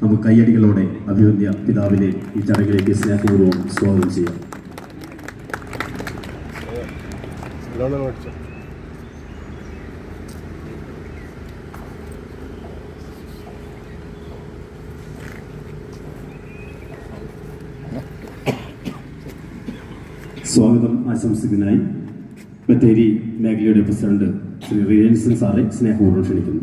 നമുക്ക് കയ്യടികളോടെ അഭിവന്യ പിതാവിനെ ഈ ചടങ്ങിലേക്ക് സ്നേഹപൂർവം സ്വാഗതം ചെയ്യാം. സ്വാഗതം ആശംസിക്കുന്നതിനായി ബത്തേരി മേഖലയുടെ പ്രസിഡന്റ് ശ്രീ റിയൻസൻ സാറെ സ്നേഹപൂർവം ക്ഷണിക്കുന്നു.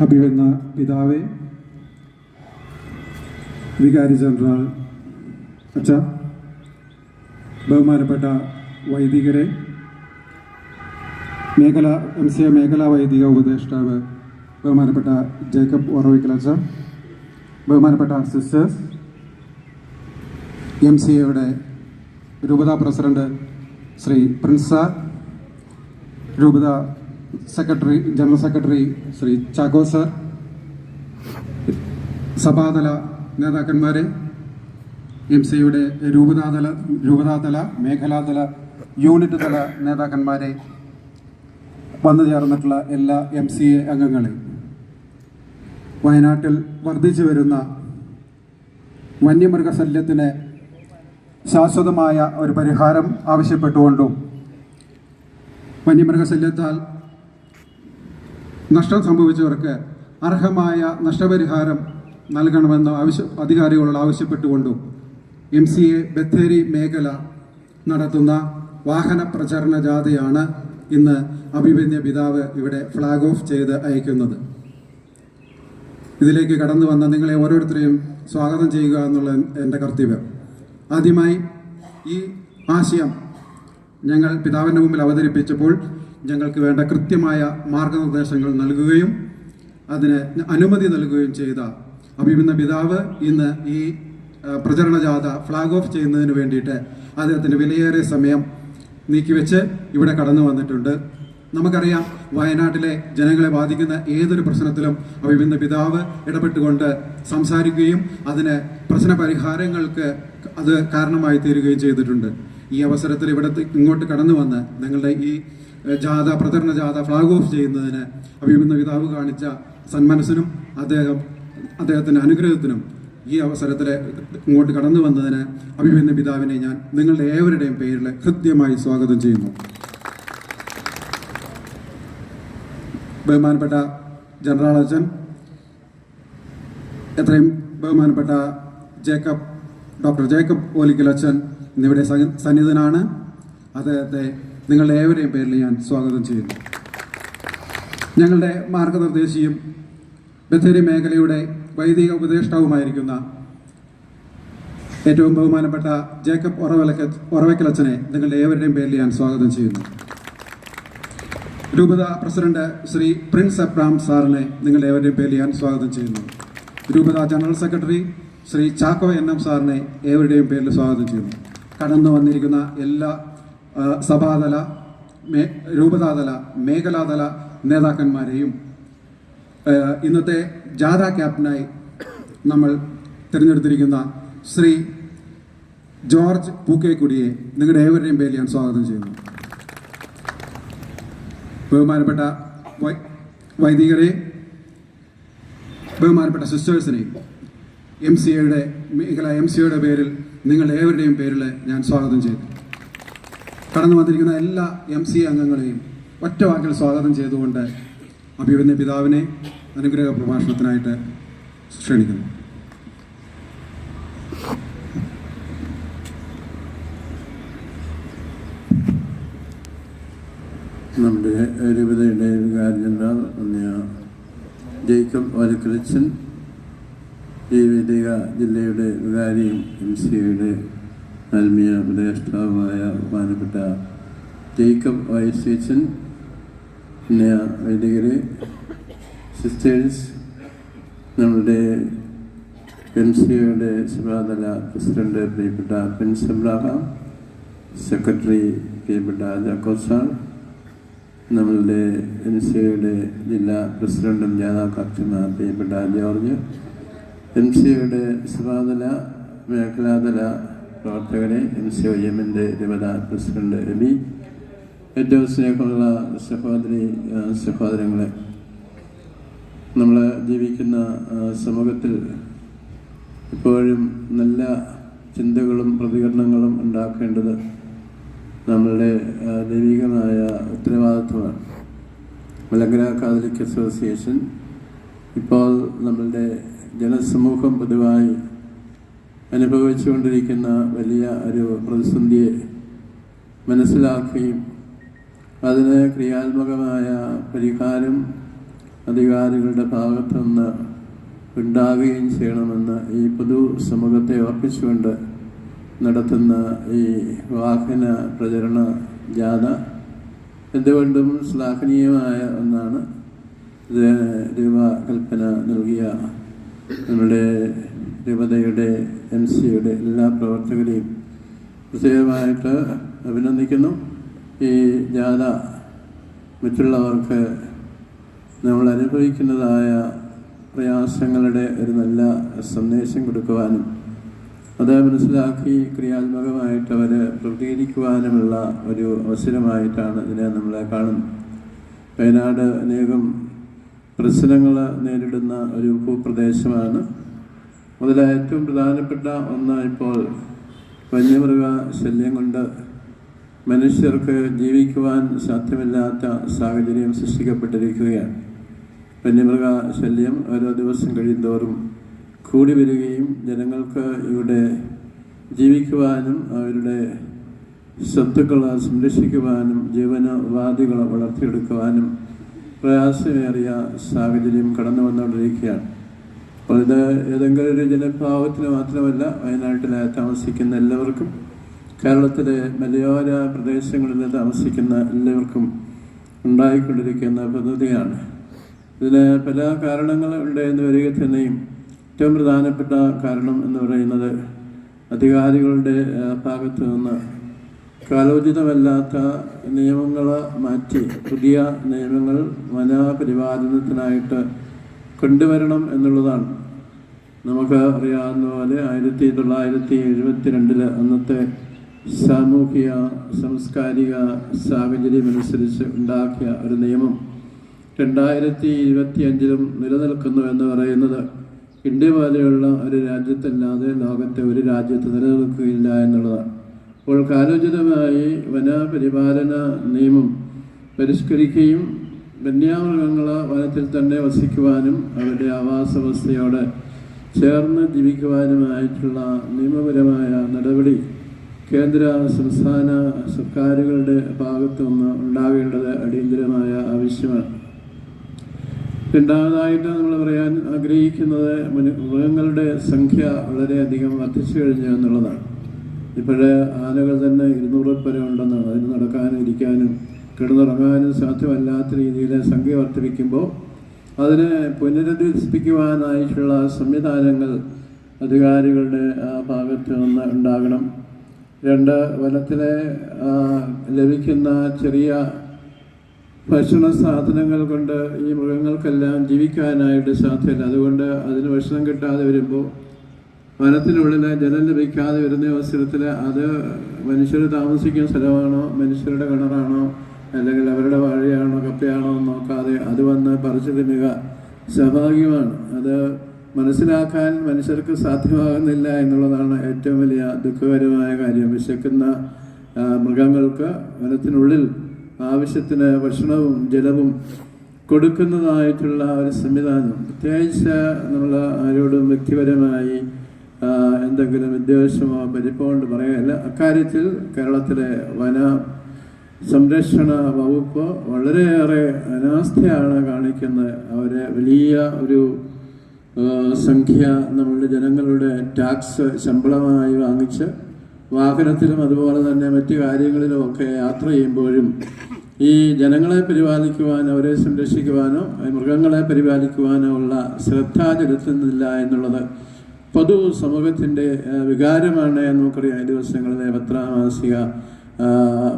അഭിവന്ന പിതാവേ വികാരി ജനറൽ അച്ഛ ബഹുമാനപ്പെട്ട വൈദികരെ മേഖല എം സി എ മേഖലാ വൈദിക ഉപദേഷ്ടാവ് ബഹുമാനപ്പെട്ട ജേക്കബ് ഓറവിക്കൽ അച്ഛ ബഹുമാനപ്പെട്ട സിസ്റ്റേഴ്സ് എം സി എയുടെ രൂപതാ പ്രസിഡന്റ് ശ്രീ പ്രിൻസ രൂപത secretary general secretary Shri Chacko sir സഭാതല നേതാക്കന്മാരെ എം സിയുടെ രൂപതാതല രൂപതാതല മേഖലാതല യൂണിറ്റ് തല നേതാക്കന്മാരെ വന്നു ചേർന്നിട്ടുള്ള എല്ലാ എം സി എ അംഗങ്ങളെ വയനാട്ടിൽ വർദ്ധിച്ചു വരുന്ന വന്യമൃഗശല്യത്തിന് ശാശ്വതമായ ഒരു പരിഹാരം ആവശ്യപ്പെട്ടുകൊണ്ടും വന്യമൃഗശല്യത്താൽ നഷ്ടം സംഭവിച്ചവർക്ക് അർഹമായ നഷ്ടപരിഹാരം നൽകണമെന്ന് ആവശ്യ അധികാരികളോട് ആവശ്യപ്പെട്ടുകൊണ്ടും എം സി എ ബത്തേരി മേഖല നടത്തുന്ന വാഹന പ്രചരണ ജാഥയാണ് ഇന്ന് അഭിമന്യ പിതാവ് ഇവിടെ ഫ്ലാഗ് ഓഫ് ചെയ്ത് അയക്കുന്നത്. ഇതിലേക്ക് കടന്നു വന്ന നിങ്ങളെ ഓരോരുത്തരെയും സ്വാഗതം ചെയ്യുക എന്നുള്ള എന്റെ കർത്തവ്യം. ആദ്യമായി ഈ ആശയം ഞങ്ങൾ പിതാവിന്റെ മുമ്പിൽ അവതരിപ്പിച്ചപ്പോൾ ഞങ്ങൾക്ക് വേണ്ട കൃത്യമായ മാർഗനിർദ്ദേശങ്ങൾ നൽകുകയും അതിന് അനുമതി നൽകുകയും ചെയ്ത അഭിമന്യ പിതാവ് ഇന്ന് ഈ പ്രചരണ ജാഥ ഫ്ലാഗ് ഓഫ് ചെയ്യുന്നതിന് വേണ്ടിയിട്ട് അദ്ദേഹത്തിന്റെ വിലയേറിയ സമയം നീക്കിവെച്ച് ഇവിടെ കടന്നു വന്നിട്ടുണ്ട്. നമുക്കറിയാം വയനാട്ടിലെ ജനങ്ങളെ ബാധിക്കുന്ന ഏതൊരു പ്രശ്നത്തിലും അഭിമന്യ പിതാവ് ഇടപെട്ടുകൊണ്ട് സംസാരിക്കുകയും അതിന് പ്രശ്ന പരിഹാരങ്ങൾക്ക് അത് കാരണമായി തീരുകയും ചെയ്തിട്ടുണ്ട്. ഈ അവസരത്തിൽ ഇവിടെ ഇങ്ങോട്ട് കടന്നു വന്ന് നിങ്ങളുടെ ഈ ജാഥ പ്രചരണ ജാഥ ഫ്ലാഗ് ഓഫ് ചെയ്യുന്നതിന് അഭിമുഖ പിതാവ് കാണിച്ച സന്മനസ്സിനും അദ്ദേഹം അദ്ദേഹത്തിന്റെ അനുഗ്രഹത്തിനും ഈ അവസരത്തിൽ ഇങ്ങോട്ട് കടന്നു വന്നതിന് അഭിമന്യ പിതാവിനെ ഞാൻ നിങ്ങളുടെ ഏവരുടെയും പേരിൽ ഹൃദ്യമായി സ്വാഗതം ചെയ്യുന്നു. ബഹുമാനപ്പെട്ട ജനറൽ അച്ഛൻ എത്രയും ബഹുമാനപ്പെട്ട ജേക്കബ് ഡോക്ടർ ജേക്കബ് ഓലിക്കൽ അച്ഛൻ എന്നിവിടെ സന്നിധനാണ്. അദ്ദേഹത്തെ നിങ്ങളുടെ ഏവരെയും പേരിൽ ഞാൻ സ്വാഗതം ചെയ്യുന്നു. ഞങ്ങളുടെ മാർഗനിർദ്ദേശിയും ബത്തേരി മേഖലയുടെ വൈദിക ഉപദേഷ്ടാവുമായിരിക്കുന്ന ഏറ്റവും ബഹുമാനപ്പെട്ട ജേക്കബ് ഒറവലക്ക ഒറവയ്ക്കൽ അച്ഛനെ നിങ്ങളുടെ ഏവരുടെയും പേരിൽ ഞാൻ സ്വാഗതം ചെയ്യുന്നു. രൂപത പ്രസിഡന്റ് ശ്രീ പ്രിൻസ് അബ്രാം സാറിനെ നിങ്ങളുടെ ഏവരുടെയും പേരിൽ ഞാൻ സ്വാഗതം ചെയ്യുന്നു. രൂപത general secretary Shri Chacko N M സാറിനെ ഏവരുടെയും പേരിൽ സ്വാഗതം ചെയ്യുന്നു. കടന്നു വന്നിരിക്കുന്ന എല്ലാ സഭാതല മേ രൂപതാതല മേഖലാതല നേതാക്കന്മാരെയും ഇന്നത്തെ ജാഥ ക്യാപ്റ്റനായി നമ്മൾ തിരഞ്ഞെടുത്തിരിക്കുന്ന ശ്രീ ജോർജ് പൂക്കേക്കുടിയെ നിങ്ങളുടെ ഏവരുടെയും പേരിൽ ഞാൻ സ്വാഗതം ചെയ്യുന്നു. ബഹുമാനപ്പെട്ട വൈദികരെ ബഹുമാനപ്പെട്ട സിസ്റ്റേഴ്സിനെ എം സി എയുടെ മേഖല എം സി എയുടെ പേരിൽ നിങ്ങളുടെ ഏവരുടെയും പേരിൽ ഞാൻ സ്വാഗതം ചെയ്തു കടന്നു വന്നിരിക്കുന്ന എല്ലാ എം സി അംഗങ്ങളെയും ഒറ്റ വാക്കിൽ സ്വാഗതം ചെയ്തുകൊണ്ട് അഭിവന്യ പിതാവിനെ അനുഗ്രഹ പ്രഭാഷണത്തിനായിട്ട് ക്ഷണിക്കുന്നു നമ്മുടെ രൂപതയുടെ വികാരി ജനറൽ ഒന്നിയ ജേക്കബ് ഓലക്രിച്ചൻ ഈ ജില്ലയുടെ വികാരിയും എം സിയുടെ ആത്മീയ ഉപദേഷ്ടാവുമായ ബഹുമാനപ്പെട്ട ജേക്കബ് വൈസീച്ചൻ പിന്നെ വൈദികരെ സിസ്റ്റേഴ്സ് നമ്മുടെ പെൻസിയുടെ സിയുടെ സഭാതല പ്രസിഡന്റ് പ്രിയപ്പെട്ട പ്രിൻസ് എബ്രാഹാം സെക്രട്ടറി പ്രിയപ്പെട്ട ജാക്കോസാർ നമ്മളുടെ എൻ സി ഒയുടെ ജില്ലാ പ്രസിഡന്റും ജേതാക്കക്ഷന്മാർ പ്രിയപ്പെട്ട ജോർജ് എൻ സി ഒയുടെ സഭാതല മേഖലാതല പ്രവർത്തകരെ എം സി ഒ എമ്മിന്റെ രമത പ്രസിഡന്റ് രവി ഏറ്റവും സ്നേഹമുള്ള സഹോദരി സഹോദരങ്ങളെ നമ്മൾ ജീവിക്കുന്ന സമൂഹത്തിൽ ഇപ്പോഴും നല്ല ചിന്തകളും പ്രതികരണങ്ങളും ഉണ്ടാക്കേണ്ടത് നമ്മളുടെ ദൈവികമായ ഉത്തരവാദിത്വമാണ്. മലങ്കര കാതലിക് അസോസിയേഷൻ ഇപ്പോൾ നമ്മളുടെ ജനസമൂഹം പൊതുവായി അനുഭവിച്ചുകൊണ്ടിരിക്കുന്ന വലിയ ഒരു പ്രതിസന്ധിയെ മനസ്സിലാക്കുകയും അതിന് ക്രിയാത്മകമായ പരിഹാരം അധികാരികളുടെ ഭാഗത്തു നിന്ന് ഉണ്ടാകുകയും ചെയ്യണമെന്ന് ഈ പൊതു സമൂഹത്തെ ഓർപ്പിച്ചുകൊണ്ട് നടത്തുന്ന ഈ വാഹന പ്രചരണ ജാഥ എന്തുകൊണ്ടും ശ്ലാഘനീയമായ ഒന്നാണ്. ഇത് രൂപകൽപ്പന നൽകിയ നമ്മുടെ രൂപതയുടെ എം സിയുടെ എല്ലാ പ്രവർത്തകരെയും പ്രത്യേകമായിട്ട് അഭിനന്ദിക്കുന്നു. ഈ ജാഥ മറ്റുള്ളവർക്ക് നമ്മൾ അനുഭവിക്കുന്നതായ പ്രയാസങ്ങളുടെ ഒരു നല്ല സന്ദേശം കൊടുക്കുവാനും അത് മനസ്സിലാക്കി ക്രിയാത്മകമായിട്ട് അവർ പ്രതികരിക്കുവാനുമുള്ള ഒരു അവസരമായിട്ടാണ് ഇതിനെ നമ്മൾ കാണുന്നത്. വയനാട് അനേകം പ്രശ്നങ്ങൾ നേരിടുന്ന ഒരു ഭൂപ്രദേശമാണ്. അതിൽ ഏറ്റവും പ്രധാനപ്പെട്ട ഒന്നായിപ്പോൾ വന്യമൃഗ ശല്യം കൊണ്ട് മനുഷ്യർക്ക് ജീവിക്കുവാൻ സാധ്യമില്ലാത്ത സാഹചര്യം സൃഷ്ടിക്കപ്പെട്ടിരിക്കുകയാണ്. വന്യമൃഗ ശല്യം ഓരോ ദിവസം കഴിയുന്തോറും കൂടി വരികയും ജനങ്ങൾക്ക് ഇവിടെ ജീവിക്കുവാനും അവരുടെ സ്വത്തുക്കളെ സംരക്ഷിക്കുവാനും ജീവനോപാധികളെ വളർത്തിയെടുക്കുവാനും പ്രയാസമേറിയ സാഹചര്യം കടന്നു വന്നുകൊണ്ടിരിക്കുകയാണ് അപ്പോൾ ഇത് ഏതെങ്കിലും ഒരു ജനഭാവത്തിന് മാത്രമല്ല വയനാട്ടിൽ താമസിക്കുന്ന എല്ലാവർക്കും കേരളത്തിലെ മലയോര പ്രദേശങ്ങളിൽ താമസിക്കുന്ന എല്ലാവർക്കും ഉണ്ടായിക്കൊണ്ടിരിക്കുന്ന പദ്ധതിയാണ്. ഇതിന് പല കാരണങ്ങളുണ്ട് എന്ന് വരിക തന്നെയും ഏറ്റവും പ്രധാനപ്പെട്ട കാരണം എന്ന് പറയുന്നത് അധികാരികളുടെ ഭാഗത്തു നിന്ന് കാലോചിതമല്ലാത്ത നിയമങ്ങൾ മാറ്റി പുതിയ നിയമങ്ങൾ വനപരിപാലനത്തിനായിട്ട് കൊണ്ടുവരണം എന്നുള്ളതാണ്. നമുക്ക് അറിയാവുന്ന പോലെ ആയിരത്തി തൊള്ളായിരത്തി എഴുപത്തി രണ്ടിൽ അന്നത്തെ സാമൂഹിക സാംസ്കാരിക സാഹചര്യം അനുസരിച്ച് ഉണ്ടാക്കിയ ഒരു നിയമം രണ്ടായിരത്തി ഇരുപത്തി അഞ്ചിലും നിലനിൽക്കുന്നു എന്ന് പറയുന്നത് ഇന്ത്യ പോലെയുള്ള ഒരു രാജ്യത്തല്ലാതെ ലോകത്തെ ഒരു രാജ്യത്ത് നിലനിൽക്കുകയില്ല എന്നുള്ളതാണ്. അപ്പോൾ കാലോചിതമായി വനപരിപാലന നിയമം പരിഷ്കരിക്കുകയും വന്യമൃഗങ്ങൾ വനത്തിൽ തന്നെ വസിക്കുവാനും അവരുടെ ആവാസ വ്യവസ്ഥയോട് ചേർന്ന് ജീവിക്കുവാനുമായിട്ടുള്ള നിയമപരമായ നടപടി കേന്ദ്ര സംസ്ഥാന സർക്കാരുകളുടെ ഭാഗത്തു നിന്ന് ഉണ്ടാകേണ്ടത് അടിയന്തരമായ ആവശ്യമാണ്. രണ്ടാമതായിട്ട് നമ്മൾ പറയാൻ ആഗ്രഹിക്കുന്നത് മൃഗങ്ങളുടെ സംഖ്യ വളരെയധികം വർദ്ധിച്ചു കഴിഞ്ഞു എന്നുള്ളതാണ്. ഇപ്പോഴേ ആനകൾ തന്നെ ഇരുന്നൂറിൽ പരം ഉണ്ടെന്നാണ്. അതിന് നടക്കാനും ഇരിക്കാനും കിടന്നുറങ്ങാനും സാധ്യമല്ലാത്ത രീതിയിൽ സംഖ്യ വർദ്ധിപ്പിക്കുമ്പോൾ അതിനെ പുനരധിവസിപ്പിക്കുവാനായിട്ടുള്ള സംവിധാനങ്ങൾ അധികാരികളുടെ ആ ഭാഗത്ത് നിന്ന് ഉണ്ടാകണം. രണ്ട് വനത്തിലെ ലഭിക്കുന്ന ചെറിയ ഭക്ഷണ സാധനങ്ങൾ കൊണ്ട് ഈ മൃഗങ്ങൾക്കെല്ലാം ജീവിക്കാനായിട്ട് സാധ്യമല്ല അതുകൊണ്ട് അതിന് ഭക്ഷണം കിട്ടാതെ വരുമ്പോൾ വനത്തിനുള്ളിൽ ജലം ലഭിക്കാതെ വരുന്ന അവസരത്തിൽ അത് മനുഷ്യർ താമസിക്കുന്ന സ്ഥലമാണോ മനുഷ്യരുടെ കിണറാണോ അല്ലെങ്കിൽ അവരുടെ വാഴയാണോ കപ്പയാണോ എന്ന് നോക്കാതെ അത് വന്ന് പറിച്ചു തിന്നുക സ്വാഭാവികമാണ്. അത് മനസ്സിലാക്കാൻ മനുഷ്യർക്ക് സാധ്യമാകുന്നില്ല എന്നുള്ളതാണ് ഏറ്റവും വലിയ ദുഃഖകരമായ കാര്യം. വിശക്കുന്ന മൃഗങ്ങൾക്ക് വനത്തിനുള്ളിൽ ആവശ്യത്തിന് ഭക്ഷണവും ജലവും കൊടുക്കുന്നതായിട്ടുള്ള ഒരു സംവിധാനം. പ്രത്യേകിച്ച് നമ്മൾ ആരോടും വ്യക്തിപരമായി എന്തെങ്കിലും വിദ്വേഷമോ പരിപ്പോ കൊണ്ട് പറയുകയല്ല. അക്കാര്യത്തിൽ കേരളത്തിലെ വന സംരക്ഷണ വകുപ്പ് വളരെയേറെ അനാസ്ഥയാണ് കാണിക്കുന്നത് അവരെ വലിയ ഒരു സംഖ്യ നമ്മളുടെ ജനങ്ങളുടെ ടാക്സ് ശമ്പളമായി വാങ്ങിച്ച് വാഹനത്തിലും അതുപോലെ തന്നെ മറ്റു കാര്യങ്ങളിലും ഒക്കെ യാത്ര ചെയ്യുമ്പോഴും ഈ ജനങ്ങളെ പരിപാലിക്കുവാനോ അവരെ സംരക്ഷിക്കുവാനോ മൃഗങ്ങളെ പരിപാലിക്കുവാനോ ഉള്ള ശ്രദ്ധ ചെലുത്തുന്നില്ല എന്നുള്ളത് പൊതു സമൂഹത്തിന്റെ വികാരമാണ് നമുക്കറിയാം. ദിവസങ്ങളിലെ പത്രമാസിക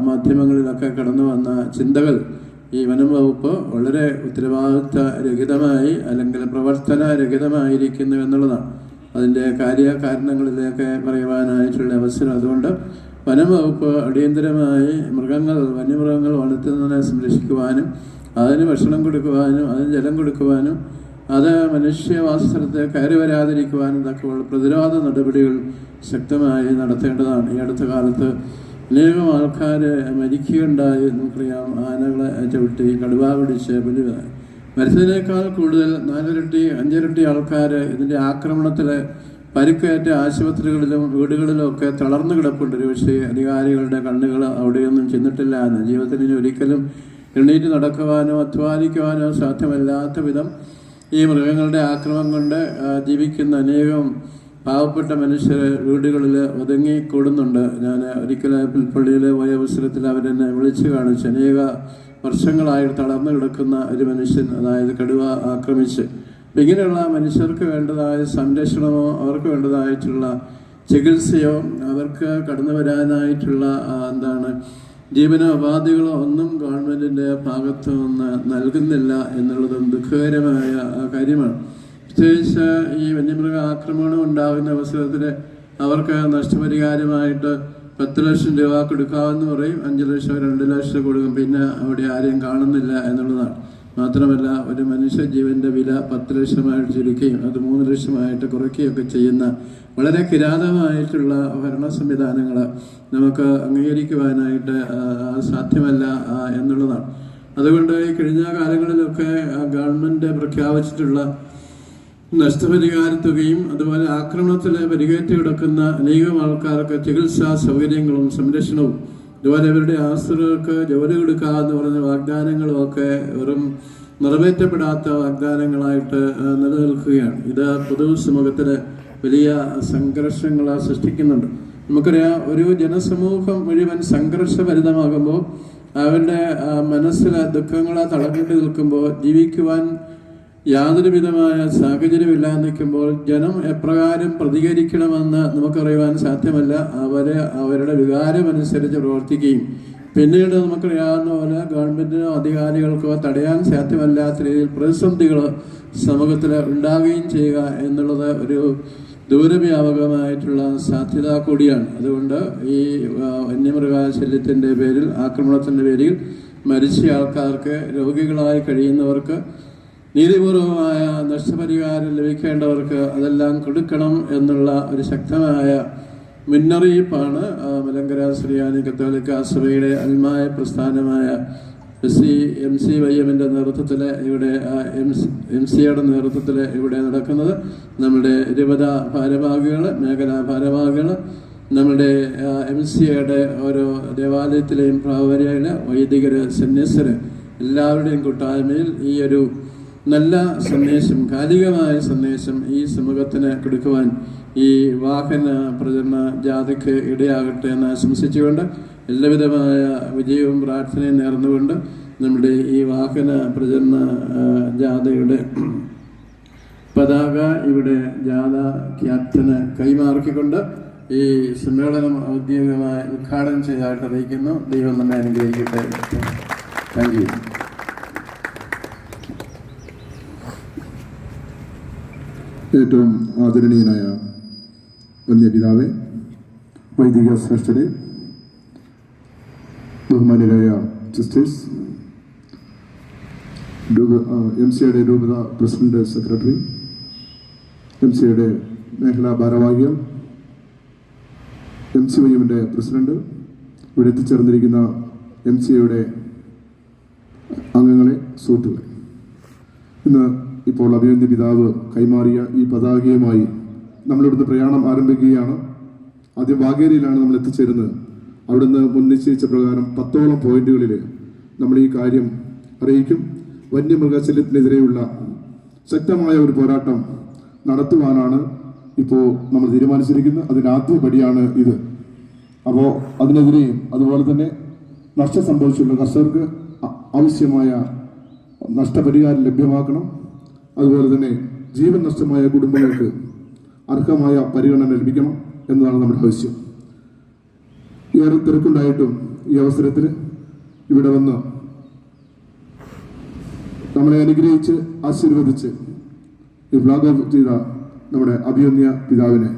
മാധ്യമങ്ങളിലൊക്കെ കടന്നു വന്ന ചിന്തകൾ ഈ വനം വകുപ്പ് വളരെ ഉത്തരവാദിത്ത രഹിതമായി അല്ലെങ്കിൽ പ്രവർത്തന രഹിതമായിരിക്കുന്നു എന്നുള്ളതാണ്. അതിന്റെ കാര്യകാരണങ്ങളിലേക്ക് പറയുവാനായിട്ടുള്ള അവസരം അതുകൊണ്ട് വനം വകുപ്പ് അടിയന്തരമായി മൃഗങ്ങൾ വന്യമൃഗങ്ങൾ വളർത്തുന്നതിനെ സംരക്ഷിക്കുവാനും അതിന് ഭക്ഷണം കൊടുക്കുവാനും അതിന് ജലം കൊടുക്കുവാനും അത് മനുഷ്യവാസസ്ഥലത്ത് കയറി വരാതിരിക്കുവാനും തക്കമുള്ള പ്രതിരോധ നടപടികൾ ശക്തമായി നടത്തേണ്ടതാണ്. ഈ അടുത്ത കാലത്ത് അനേകം ആൾക്കാർ മരിക്കുകയുണ്ടായി നമുക്കറിയാം. ആനകളെ ചവിട്ടി കടുവ പിടിച്ച് ബലി മരിച്ചതിനേക്കാൾ കൂടുതൽ നാലിരട്ടി അഞ്ചിരട്ടി ആൾക്കാർ ഇതിന്റെ ആക്രമണത്തിൽ പരിക്കേറ്റ ആശുപത്രികളിലും വീടുകളിലും ഒക്കെ തളർന്നു കിടപ്പുണ്ട്. പക്ഷേ അധികാരികളുടെ കണ്ണുകൾ അവിടെയൊന്നും ചെന്നിട്ടില്ല എന്ന്. ജീവിതത്തിൽ ഇനി ഒരിക്കലും എണ്ണീറ്റ് നടക്കുവാനോ അധ്വാനിക്കുവാനോ സാധ്യമല്ലാത്ത വിധം ഈ മൃഗങ്ങളുടെ ആക്രമം കൊണ്ട് ജീവിക്കുന്ന അനേകം പാവപ്പെട്ട മനുഷ്യർ വീടുകളിൽ ഒതുങ്ങി കൂടുന്നുണ്ട്. ഞാൻ ഒരിക്കൽ പുൽപ്പള്ളിയിൽ പോയ അവസരത്തിൽ അവരെന്നെ വിളിച്ചു കാണിച്ചു. അനേക വർഷങ്ങളായി തളർന്നു കിടക്കുന്ന ഒരു മനുഷ്യൻ അതായത് കടുവ ആക്രമിച്ച്. ഇങ്ങനെയുള്ള മനുഷ്യർക്ക് വേണ്ടതായ സംരക്ഷണമോ അവർക്ക് വേണ്ടതായിട്ടുള്ള ചികിത്സയോ അവർക്ക് കടന്നു വരാനായിട്ടുള്ള എന്താണ് ജീവനോപാധികളോ ഒന്നും ഗവൺമെന്റിന്റെ ഭാഗത്തു നിന്ന് നൽകുന്നില്ല എന്നുള്ളതും ദുഃഖകരമായ കാര്യമാണ്. പ്രത്യേകിച്ച് ഈ വന്യമൃഗ ആക്രമണം ഉണ്ടാകുന്ന അവസരത്തിൽ അവർക്ക് നഷ്ടപരിഹാരമായിട്ട് പത്ത് ലക്ഷം രൂപ കൊടുക്കാമെന്ന് പറയും. അഞ്ച് ലക്ഷം രണ്ട് ലക്ഷം കൊടുക്കും. പിന്നെ അവിടെ ആരെയും കാണുന്നില്ല എന്നുള്ളതാണ്. മാത്രമല്ല ഒരു മനുഷ്യ ജീവന്റെ വില പത്ത് ലക്ഷമായിട്ട് ചുരുക്കുകയും അത് മൂന്ന് ലക്ഷമായിട്ട് കുറയ്ക്കുകയൊക്കെ ചെയ്യുന്ന വളരെ കിരാതമായിട്ടുള്ള ഭരണ സംവിധാനങ്ങൾ നമുക്ക് അംഗീകരിക്കുവാനായിട്ട് സാധ്യമല്ല എന്നുള്ളതാണ്. അതുകൊണ്ട് ഈ കഴിഞ്ഞ കാലങ്ങളിലൊക്കെ ഗവൺമെന്റ് പ്രഖ്യാപിച്ചിട്ടുള്ള നഷ്ടപരിഹാര തുകയും അതുപോലെ ആക്രമണത്തിൽ പരിക്കേറ്റ് കിടക്കുന്ന അനേകം ആൾക്കാർക്ക് ചികിത്സാ സൗകര്യങ്ങളും സംരക്ഷണവും അതുപോലെ അവരുടെ ആശ്രിതർക്ക് ജോലി കൊടുക്കുക എന്ന് പറഞ്ഞ വാഗ്ദാനങ്ങളും ഒക്കെ വെറും നിറവേറ്റപ്പെടാത്ത വാഗ്ദാനങ്ങളായിട്ട് നിലനിൽക്കുകയാണ്. ഇത് പൊതുസമൂഹത്തിൽ വലിയ സംഘർഷങ്ങൾ സൃഷ്ടിക്കുന്നുണ്ട്. നമുക്കറിയാം ഒരു ജനസമൂഹം മുഴുവൻ സംഘർഷഭരിതമാകുമ്പോൾ അവരുടെ മനസ്സിലെ ദുഃഖങ്ങളെ തളർന്നിട്ട് നിൽക്കുമ്പോൾ ജീവിക്കുവാൻ യാതൊരു വിധമായ സാഹചര്യമില്ലാതെ നിൽക്കുമ്പോൾ ജനം എപ്രകാരം പ്രതികരിക്കണമെന്ന് നമുക്കറിയുവാൻ സാധ്യമല്ല. അവരെ അവരുടെ വികാരമനുസരിച്ച് പ്രവർത്തിക്കുകയും പിന്നീട് നമുക്കറിയാവുന്ന പോലെ ഗവൺമെന്റിനോ അധികാരികൾക്കോ തടയാൻ സാധ്യമല്ലാത്ത രീതിയിൽ പ്രതിസന്ധികൾ സമൂഹത്തിൽ ഉണ്ടാകുകയും ചെയ്യുക എന്നുള്ളത് ഒരു ദൂരവ്യാപകമായിട്ടുള്ള സാധ്യത കൂടിയാണ്. അതുകൊണ്ട് ഈ വന്യമൃഗാശല്യത്തിന്റെ പേരിൽ ആക്രമണത്തിന്റെ പേരിൽ മരിച്ച ആൾക്കാർക്ക് രോഗികളായി കഴിയുന്നവർക്ക് നീതിപൂർവമായ നഷ്ടപരിഹാരം ലഭിക്കേണ്ടവർക്ക് അതെല്ലാം കൊടുക്കണം എന്നുള്ള ഒരു ശക്തമായ മുന്നറിയിപ്പാണ് മലങ്കര ശ്രീയാനി കത്തോലിക്ക സഭയുടെ അൽമായ പ്രസ്ഥാനമായ സി എം സി വൈ എമ്മിന്റെ നേതൃത്വത്തിൽ ഇവിടെ എം സിയുടെ നേതൃത്വത്തിൽ ഇവിടെ നടക്കുന്നത്. നമ്മുടെ ഇരുപത ഭാരവാഹികൾ മേഖലാ ഭാരവാഹികൾ നമ്മുടെ എം സിയുടെ ഓരോ ദേവാലയത്തിലെയും പ്രാവര്യയിൽ വൈദികർ സന്യസ്സർ എല്ലാവരുടെയും കൂട്ടായ്മയിൽ ഈ ഒരു നല്ല സന്ദേശം കാലികമായ സന്ദേശം ഈ സമൂഹത്തിന് കൊടുക്കുവാൻ ഈ വാഹന പ്രചരണ ജാഥയ്ക്ക് ഇടയാകട്ടെ എന്ന് ആശംസിച്ചുകൊണ്ട് എല്ലാവിധമായ വിജയവും പ്രാർത്ഥനയും നേർന്നുകൊണ്ട് നമ്മുടെ ഈ വാഹന പ്രചരണ ജാഥയുടെ പതാക ഇവിടെ ജാഥ ക്യാപ്റ്റന് കൈമാറിക്കൊണ്ട് ഈ സമ്മേളനം ഔദ്യോഗികമായി ഉദ്ഘാടനം ചെയ്തതായിട്ട് അറിയിക്കുന്നു. ദൈവം നമ്മെ അനുഗ്രഹിക്കട്ടെ. താങ്ക് യു ഏറ്റവും ആദരണീയനായ വന്യപിതാവെ വൈദിക ശ്രേഷ്ഠരെ ബഹുമാനരായ സിസ്റ്റേഴ്സ് എം സിയുടെ രൂപത പ്രസിഡന്റ് സെക്രട്ടറി എം സിയുടെ മേഖലാ ഭാരവാഹികൾ എം സി വൈഎമ്മിന്റെ പ്രസിഡന്റ് ഇവിടെ എത്തിച്ചേർന്നിരിക്കുന്ന എം സിയുടെ അംഗങ്ങളെ സുഹൃത്തുക്കളെ. ഇന്ന് ഇപ്പോൾ അഭിനന്ദ പിതാവ് കൈമാറിയ ഈ പതാകയുമായി നമ്മളിവിടുന്ന് പ്രയാണം ആരംഭിക്കുകയാണ്. ആദ്യം വാഗേരിയിലാണ് നമ്മൾ എത്തിച്ചേരുന്നത്. അവിടുന്ന് മുൻ നിശ്ചയിച്ച പ്രകാരം പത്തോളം പോയിന്റുകളിൽ നമ്മൾ ഈ കാര്യം അറിയിക്കും. വന്യമൃഗശല്യത്തിനെതിരെയുള്ള ശക്തമായ ഒരു പോരാട്ടം നടത്തുവാനാണ് ഇപ്പോൾ നമ്മൾ തീരുമാനിച്ചിരിക്കുന്നത്. അതിന്റെ ആദ്യ പടിയാണ് ഇത്. അപ്പോൾ അതിനെതിരെയും അതുപോലെ തന്നെ നഷ്ടം സംഭവിച്ചുള്ള കർഷകർക്ക് ആവശ്യമായ നഷ്ടപരിഹാരം ലഭ്യമാക്കണം. അതുപോലെ തന്നെ ജീവൻ നഷ്ടമായ കുടുംബങ്ങൾക്ക് അർഹമായ പരിഗണന ലഭിക്കണം എന്നതാണ് നമ്മുടെ ആവശ്യം. ഏറെ തിരക്കുണ്ടായിട്ടും ഈ അവസരത്തിൽ ഇവിടെ വന്ന് നമ്മളെ അനുഗ്രഹിച്ച് ആശീർവദിച്ച് ഈ ഫ്ലാഗ് ഓഫ് ചെയ്ത നമ്മുടെ അഭിയന്യ പിതാവിനെ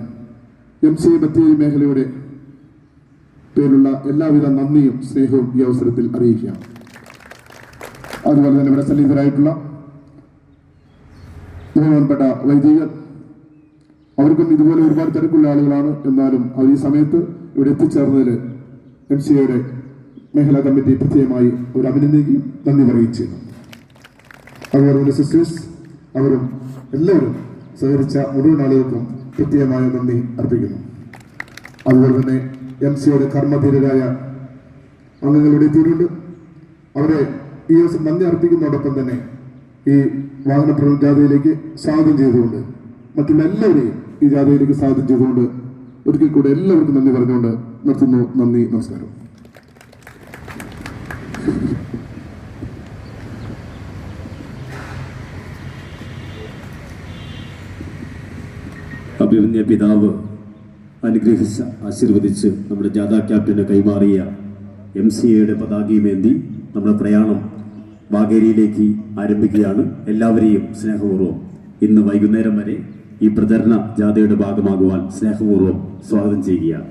എം സി ബത്തേരി മേഖലയുടെ പേരിലുള്ള എല്ലാവിധ നന്ദിയും സ്നേഹവും ഈ അവസരത്തിൽ അറിയിക്കുക അതുപോലെ തന്നെ ഇവിടെ സന്നിഹിതരായിട്ടുള്ള ബഹുമാനപ്പെട്ട വൈദികർ അവർക്കും ഇതുപോലെ ഒരുപാട് തിരക്കുള്ള ആളുകളാണ്. എന്നാലും അവർ ഈ സമയത്ത് ഇവിടെ എത്തിച്ചേർന്നതിൽ എം സി എയുടെ മേഖലാ കമ്മിറ്റി പ്രത്യേകമായി ഒരു അഭിനന്ദിക്കുകയും നന്ദി പറയുകയും ചെയ്യുന്നു അതുപോലെ സിസ്റ്റേഴ്സ് അവരും എല്ലാവരും സഹകരിച്ച മുഴുവൻ ആളുകൾക്കും പ്രത്യേകമായ നന്ദി അർപ്പിക്കുന്നു. അതുപോലെ തന്നെ എം സിയുടെ കർമ്മധീരരായ അംഗങ്ങളുടെ എത്തിയിട്ടുണ്ട്. അവരെ ഈ ദിവസം നന്ദി അർപ്പിക്കുന്നതോടൊപ്പം തന്നെ ഈ വാഹന ജാഥയിലേക്ക് സ്വാഗതം ചെയ്തുകൊണ്ട് മറ്റുള്ള എല്ലാവരെയും ഈ ജാഥയിലേക്ക് സ്വാഗതം ചെയ്തുകൊണ്ട് ഒരിക്കൽ കൂടെ എല്ലാവർക്കും നന്ദി പറഞ്ഞുകൊണ്ട് നിർത്തുന്നു. നന്ദി നമസ്കാരം. അഭിമന്യ പിതാവ് അനുഗ്രഹിച്ച ആശീർവദിച്ച് നമ്മുടെ ജാഥാ ക്യാപ്റ്റന് കൈമാറിയ എം സി എയുടെ പതാകയുമേന്തി നമ്മുടെ പ്രയാണം വാഗേരിയിലേക്ക് ആരംഭിക്കുകയാണ്. എല്ലാവരെയും സ്നേഹപൂർവം ഇന്ന് വൈകുന്നേരം വരെ ഈ പ്രചരണ ജാഥയുടെ ഭാഗമാകുവാൻ സ്നേഹപൂർവം സ്വാഗതം ചെയ്യുകയാണ്.